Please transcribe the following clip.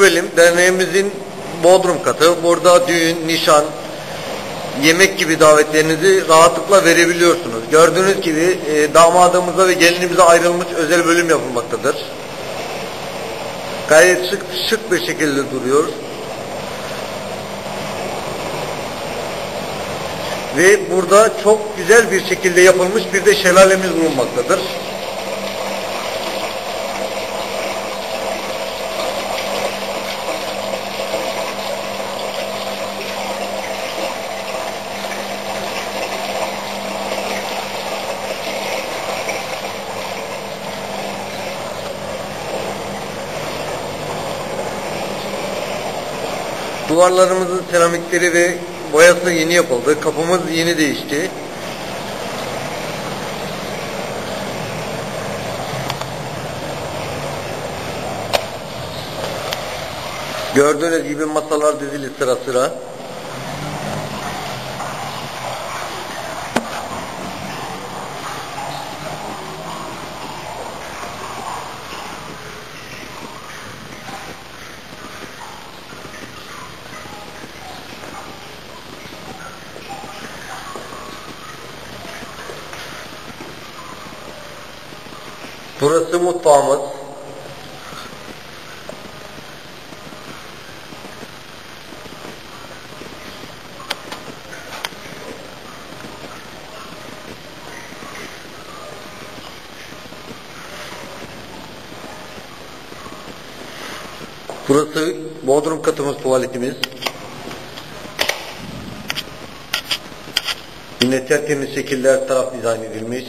Benim derneğimizin Bodrum katı. Burada düğün, nişan, yemek gibi davetlerinizi rahatlıkla verebiliyorsunuz. Gördüğünüz gibi e, damadımıza ve gelinimize ayrılmış özel bölüm yapılmaktadır. Gayet şık, şık bir şekilde duruyor. Ve burada çok güzel bir şekilde yapılmış bir de şelalemiz bulunmaktadır. Duvarlarımızın seramikleri ve boyası yeni yapıldı. Kapımız yeni değişti. Gördüğünüz gibi masalar dizili sıra sıra. Burası mutfağımız. Burası bodrum katımız tuvaletimiz. Yine tertemiz şekilde her taraf dizayn edilmiş.